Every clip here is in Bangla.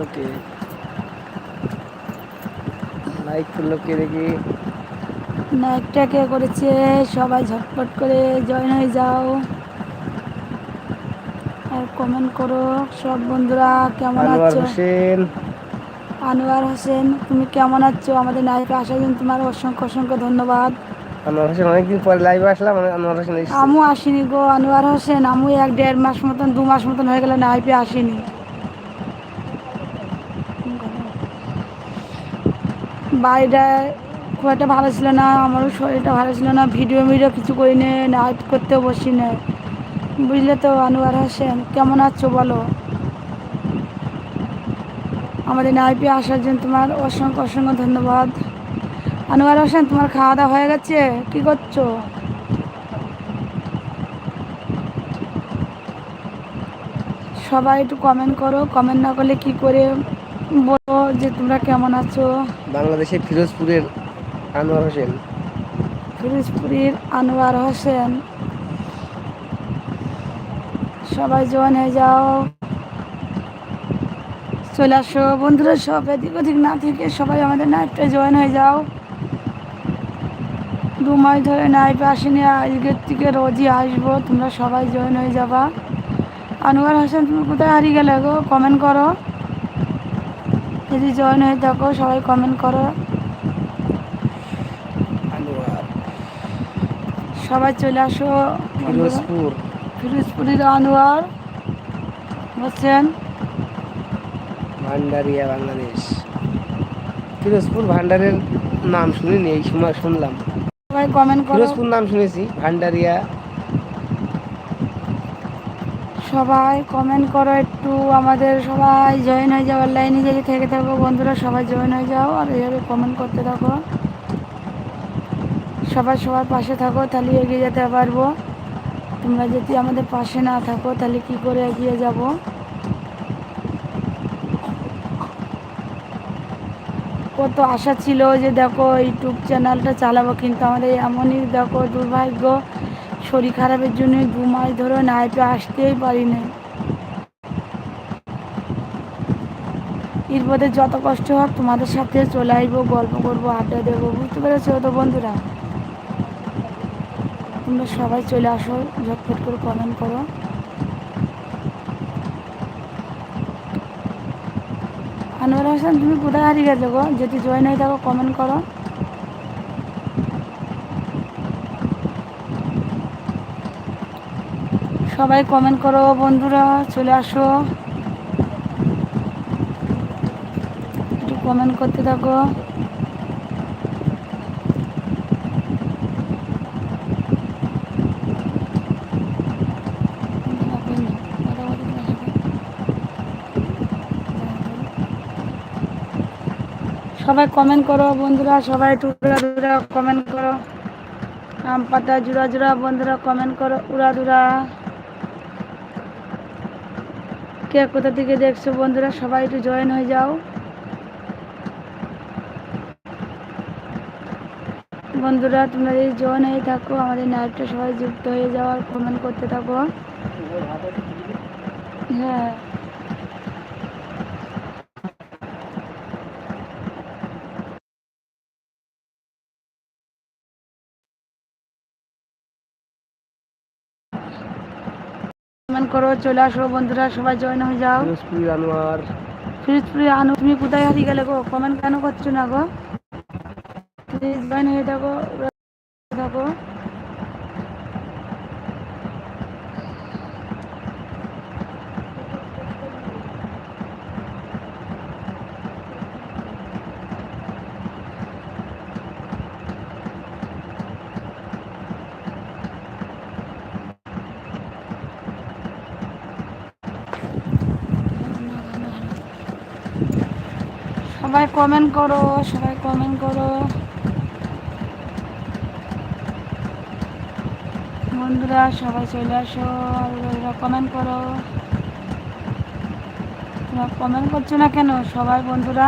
করল কে লাইক করল কে দেখি। নায়কটা কে করেছে? সবাই ঝটপট করে জয়েন হয়ে যাও। আর কমেন্ট করো। সব বন্ধুরা কেমন আছো? হোসেন। আনোয়ার হোসেন তুমি কেমন আছো? আমাদের নায়কে আসার জন্য তোমার অসংখ্য অসংখ্য ধন্যবাদ। আনোয়ার হোসেন অনেকদিন পরে লাইভে আসলাম আনোয়ার হোসেন। আমু আসিনি গো আনোয়ার হোসেন আমু এক দেড় মাস মতন দু মাস মতন হয়ে গেল নাইপে আসিনি। বাড়িটা খুব একটা ভালো ছিল না, আমারও শরীরটা ভালো ছিল না ভিডিও ভিডিও কিছু করি নে নাইট করতেও বসি না বুঝলে তো আনোয়ার হোসেন, কেমন আছো বলো? আমাদের নাইপে আসার জন্য তোমার অসংখ্য অসংখ্য ধন্যবাদ। আনোয়ার হোসেন, তোমার খাওয়া দাওয়া হয়ে গেছে? কী করছ? সবাই একটু কমেন্ট করো কমেন্ট না করলে কি করে যে তোমরা কেমন আছো? বাংলাদেশের ফিরোজপুরের আনোয়ার হোসেন। ফিরোজপুরের আনোয়ার হোসেন। সবাই জয়েন হয়ে যাও। চলে আসো বন্ধুরা সব এদিক ওদিক না থেকে সবাই আমাদের নাইটটা জয়েন হয়ে যাও। দু মাস ধরে নাইপে আসেনি আজকের থেকে রোজই আসব। তোমরা সবাই জয়েন হয়ে যাবা। আনোয়ার হোসেন তুমি কোথায় হারিয়ে গেলে গো? কমেন্ট করো। যদি জয়েন হয়ে থাকো সবাই কমেন্ট করো। সবাই চলে আসো। ফিরোজপুর ফিরোজপুরের আনোয়ার বলছেন ভান্ডারিয়া বাংলাদেশ। ফিরোজপুর ভান্ডারের নাম শুনিনি এই সময় শুনলাম। সবাই কমেন্ট করো। ফিরোজপুর নাম শুনেছি ভান্ডারিয়া। সবাই কমেন্ট করো একটু, আমাদের সবাই জয়েন হয়ে যাও লাইনে যদি থেকে থাকো, বন্ধুরা সবাই জয়েন হয়ে যাও আর এইভাবে কমেন্ট করতে থাকো। সবাই সবার পাশে থাকো, তাহলে এগিয়ে যেতে পারব। তোমরা যদি আমাদের পাশে না থাকো, তাহলে কি করে এগিয়ে যাব? কত আশা ছিল যে দেখো, ইউটিউব চ্যানেলটা চালাবো, কিন্তু আমাদের এমনই দেখো দুর্ভাগ্য শরীর খারাপের জন্য দু মাস ধরে নাইটে আসতেই পারি না এরপরে যত কষ্ট হোক তোমাদের সাথে চলে আসব গল্প করব, আড্ডা দেবো, বুঝতে পেরেছ তো বন্ধুরা? তোমরা সবাই চলে আসো ঝটফট করে কমেন্ট করো। আনোয়ার হোসেন, তুমি কোথায় হারিয়ে গেছো গো? যদি জয়েন হয়ে থাকো কমেন্ট করো। সবাই কমেন্ট করো বন্ধুরা, চলে আসো। একটু কমেন্ট করতে থাকো। সবাই কমেন্ট করো বন্ধুরা, সবাই টুকরা টুকরা কমেন্ট করো। আম পাতা জুড়া জুড়া বন্ধুরা কমেন্ট করো উড়া দুরা। কে কোথা থেকে দেখছ বন্ধুরা? সবাই একটু জয়েন হয়ে যাও। বন্ধুরা, তোমরা যদি জয়েন হয়ে থাকো, আমাদের নাইটটা সবাই যুক্ত হয়ে যাওয়ার কমেন্ট করতে থাকো। হ্যাঁ। করো চলে আসো বন্ধুরা সবাই জয়েন হয়ে যাও। ফিরোজপুর আনোয়ার। ফিরোজপুরি আনু তুমি কোথায় হারিয়ে গেলে গো? কমেন্ট কেন করছ না গো? প্লিজ জয়েন হয়ে থাকো থাকো। সবাই কমেন্ট করো, সবাই কমেন্ট করো। বন্ধুরা, সবাই চলে আসো কমেন্ট করো। তোমরা কমেন্ট করছ না কেন? সবাই বন্ধুরা।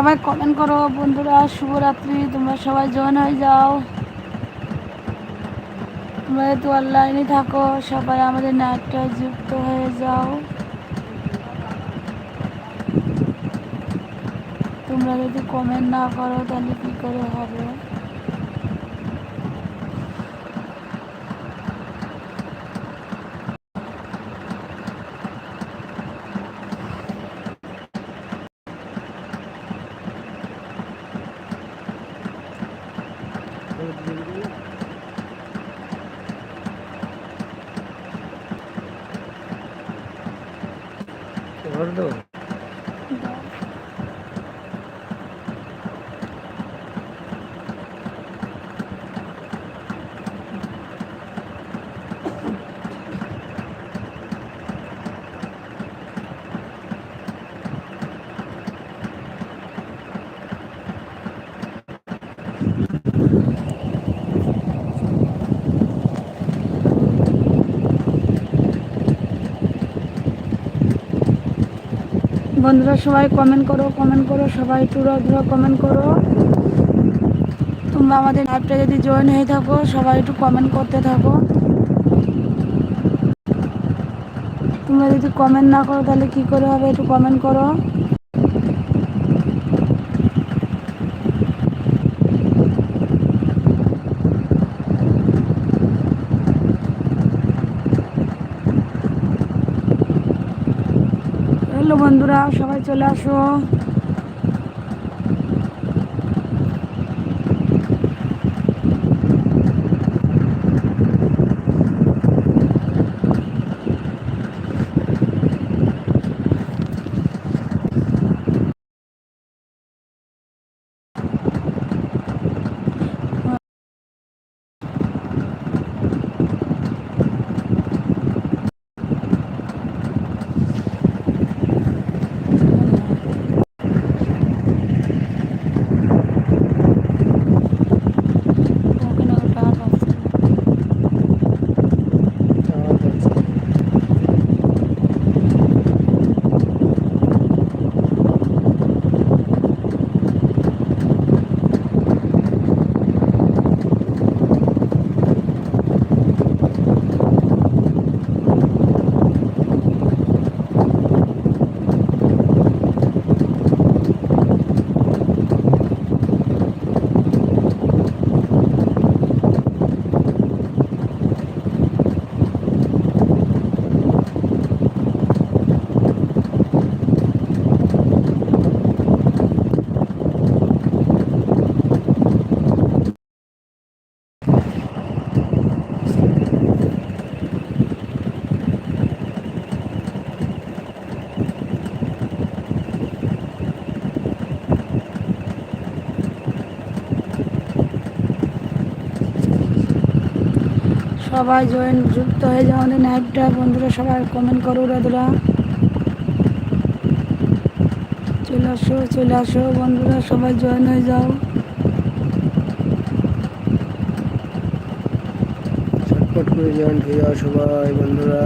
সবাই কমেন্ট করো, বন্ধুরা, শুভরাত্রি, তোমরা সবাই জয়েন হয়ে যাও। তোমরা তো অনলাইনে থাকো, সবাই আমাদের নাটটা যুক্ত হয়ে যাও। তোমরা যদি কমেন্ট না করো, তাহলে কী করে হবে? ধর তো বন্ধুরা সবাই কমেন্ট করো কমেন্ট করো, সবাই টুরা ধুরো কমেন্ট করো। তোমরা আমাদের লাইভটা যদি জয়েন হয়ে থাকো, সবাই একটু কমেন্ট করতে থাকো। তোমরা যদি কমেন্ট না করো, তাহলে কি করে হবে? একটু কমেন্ট করো। বন্ধুরা সবাই চলে আসো ওখানে ওটা আছে। আওয়াজ আছে। সবাই জয়েন যুক্ত হয়ে যাও, আমাদের নাইটটা বন্ধুরা সবাই কমেন্ট করো রাধুরা চলে আসো চলে আসো, বন্ধুরা সবাই জয়েন হয়ে যাও। জয়েন্ট হয়ে যাও সবাই, বন্ধুরা।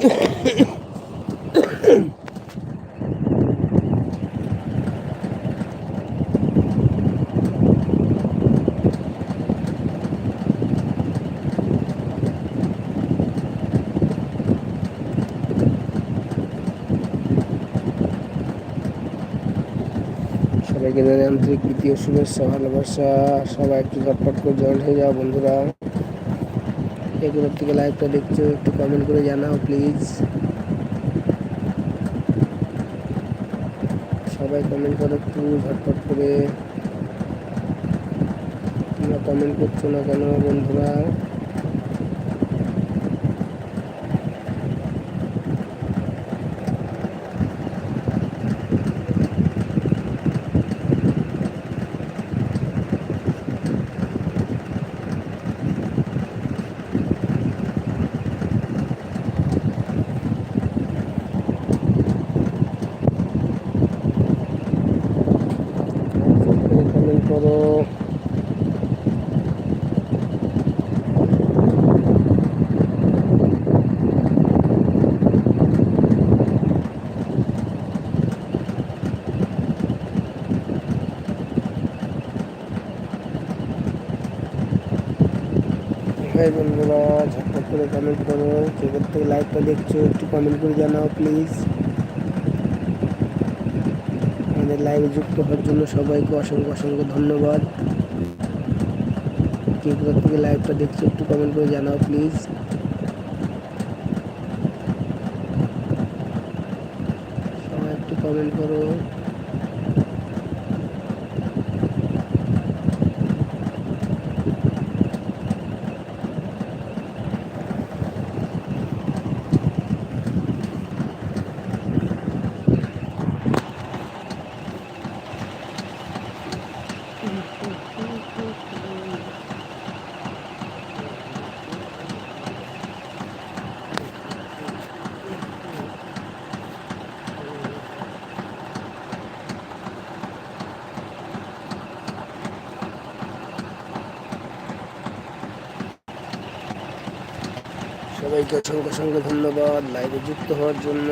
সবাইকে জানাই আন্তরিক দ্বিতীয় শুভেচ্ছা ভালোবাসা। সবাই একটু ঝটপট করে জয়েন্ট হয়ে যাও বন্ধুরা। এগুলোর থেকে লাইভটা দেখছ, একটু কমেন্ট করে জানাও প্লিজ সবাই কমেন্ট করো একটু, ঝটপট করে। কমেন্ট করছ না কেন বন্ধুরা কমেন্ট করো হ্যাঁ বন্ধুরা ঝটপট করে কমেন্ট করো যেখান থেকে লাইভটা দেখছ, একটু কমেন্ট করে জানাও প্লিজ আমাদের লাইভে যুক্ত হওয়ার জন্য সবাইকে অসংখ্য অসংখ্য ধন্যবাদ। কে থেকে লাইভটা দেখছ একটু কমেন্ট করে জানাও প্লিজ সবাই একটু কমেন্ট করো। সবাইকে অসংখ্য অসংখ্য ধন্যবাদ। লাইভে যুক্ত হওয়ার জন্য।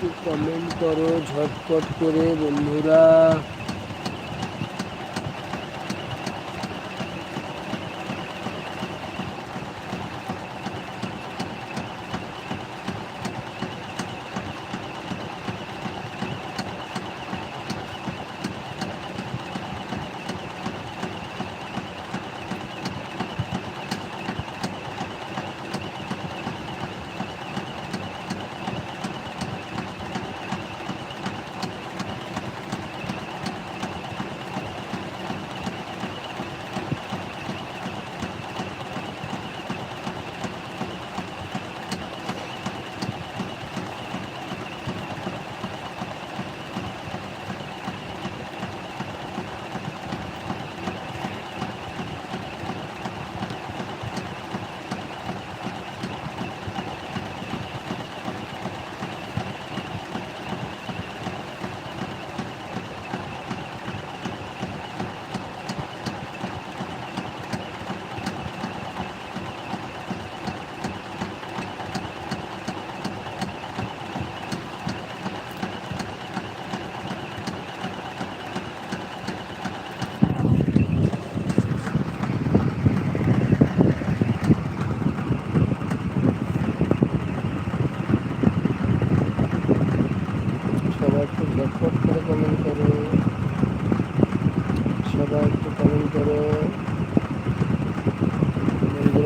একটু কমেন্ট করো ঝটপট করে বন্ধুরা।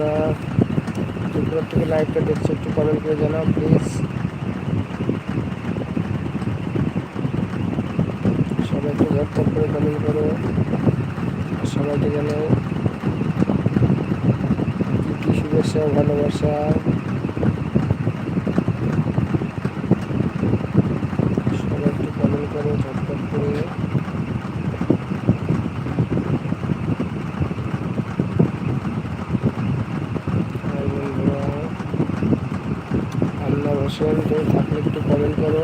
বন্ধুরা দুপুরের থেকে লাইভটা দেখছ, একটু কমেন্ট করে জানাও প্লিজ সবাই একটু ঝটপট করে কমেন্ট করো সবাইকে জানাও, কী কী শুভেচ্ছা, ভালোবাসা সবাই একটু কমেন্ট করো ঝটপট করে আর বন্ধুরা কেউ থাকলে একটু কমেন্ট করো।